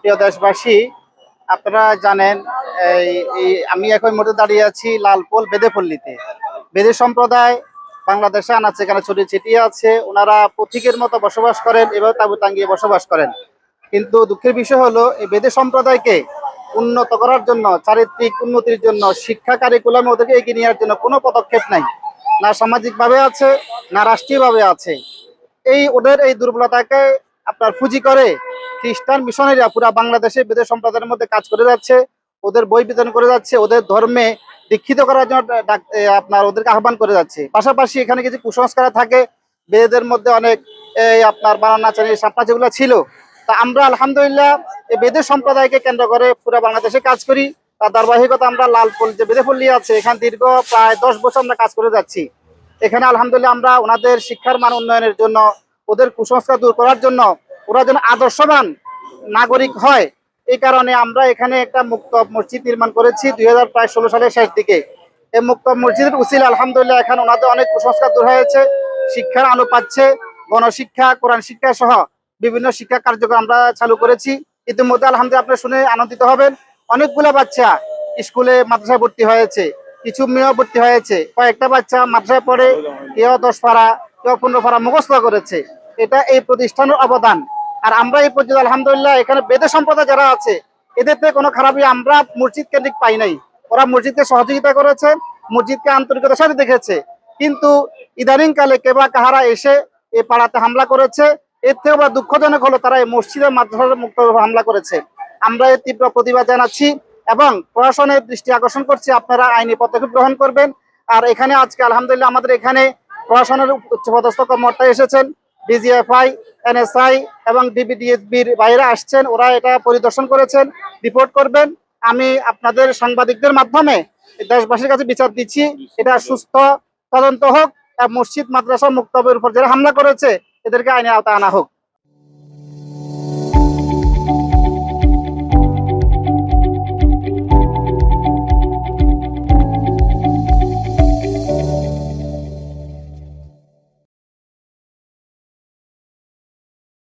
প্রিয় দেশবাসী, আপনারা জানেন, এই আমি এখন মধ্যে দাঁড়িয়ে আছি লালপোল বেদেপল্লিতে। বেদে সম্প্রদায় বাংলাদেশে আনাচ্ছে এখানে ছড়িয়ে ছিটিয়ে আছে। ওনারা পথিকের মতো বসবাস করেন এবং তাবু টাঙ্গিয়ে বসবাস করেন। কিন্তু দুঃখের বিষয় হলো, এই বেদে সম্প্রদায়কে উন্নত করার জন্য, চারিত্রিক উন্নতির জন্য, শিক্ষা কারিকুলামে ওদেরকে এগিয়ে নেওয়ার জন্য কোনো পদক্ষেপ নাই। না সামাজিকভাবে আছে, না রাষ্ট্রীয়ভাবে আছে। এই ওদের এই দুর্বলতাকে আপনার পুঁজি করে খ্রিস্টান মিশনারিরা পুরা বাংলাদেশে বেদের সম্প্রদায়ের মধ্যে কাজ করে যাচ্ছে, ওদের বই বিতরণ করে যাচ্ছে, ওদের ধর্মে দীক্ষিত করার জন্য আপনার ওদেরকে আহ্বান করে যাচ্ছে। পাশাপাশি এখানে কিছু কুসংস্কার থাকে, বেদের মধ্যে অনেক, এই আপনার বানানা চানি সাপনা যেগুলো ছিল, তা আমরা আলহামদুলিল্লাহ এই বেদে সম্প্রদায়কে কেন্দ্র করে পুরো বাংলাদেশে কাজ করি। তার ধারাবাহিকতা আমরা লালপল যে বেদেপল্লী আছে, এখানে দীর্ঘ প্রায় দশ বছর আমরা কাজ করে যাচ্ছি। এখানে আলহামদুলিল্লাহ আমরা ওনাদের শিক্ষার মান উন্নয়নের জন্য, ওদের কুসংস্কার দূর করার জন্য ওরা যেন আদর্শবান নাগরিক হয়, এই কারণে আমরা এখানে একটা মুক্ত মসজিদ নির্মাণ করেছি দুই হাজার প্রায় ষোলো সালের শেষ দিকে। এই মুক্ত মসজিদের উচিল আলহামদুলিল্লাহ এখানে ওনাদের অনেক কুসংস্কার দূর হয়েছে, শিক্ষার আলো পাচ্ছে, গণশিক্ষা, কোরআন শিক্ষা সহ বিভিন্ন শিক্ষা কার্যক্রম আমরা চালু করেছি। ইতিমধ্যে আলহামদুলিল্লাহ আপনি শুনে আনন্দিত হবেন। অনেকগুলো বাচ্চা স্কুলে মাদ্রাসায় ভর্তি হয়েছে। কিছু মেয়েও ভর্তি হয়েছে। কয়েকটা বাচ্চা মাদ্রাসায় পড়ে, কেউ দশ পাড়া, কেউ পনেরো পাড়া মুখস্থ করেছে। এটা এই প্রতিষ্ঠানের অবদান। আর আমরা এই পর্যন্ত আলহামদুলিল্লাহ এখানে বেদে সম্প্রদায় যারা আছে, এদের থেকে কোনো খারাপই আমরা মসজিদ কেন্দ্রিক পাই নাই। ওরা মসজিদকে সহযোগিতা করেছে, মসজিদকে আন্তরিকতার সাথে দেখেছে। কিন্তু ইদানিং কালে কেবা কাহারা এসে এই পাড়াতে হামলা করেছে এর থেকে আমরা দুঃখজনক হলো, তারা এই মসজিদের মাদ্রাসার মুক্ত হামলা করেছে। আমরা এর তীব্র প্রতিবাদ জানাচ্ছি এবং প্রশাসনের দৃষ্টি আকর্ষণ করছি, আপনারা আইনি পদক্ষেপ গ্রহণ করবেন। আর এখানে আজকে আলহামদুলিল্লাহ আমাদের এখানে প্রশাসনের উচ্চপদস্থ কর্মকর্তা এসেছেন, ডিজিএফআই, এনএসআই এবং ডিবিডিএসবির বাইরে আসছেন, ওরা এটা পরিদর্শন করেছেন, রিপোর্ট করবেন। আমি আপনাদের সাংবাদিকদের মাধ্যমে দেশবাসীর কাছে বিচার দিচ্ছি, এটা সুস্থ তদন্ত হোক মসজিদ মাদ্রাসা মুক্তবের উপর যারা হামলা করেছে এদেরকে আইনে আওতায় আনা হোক।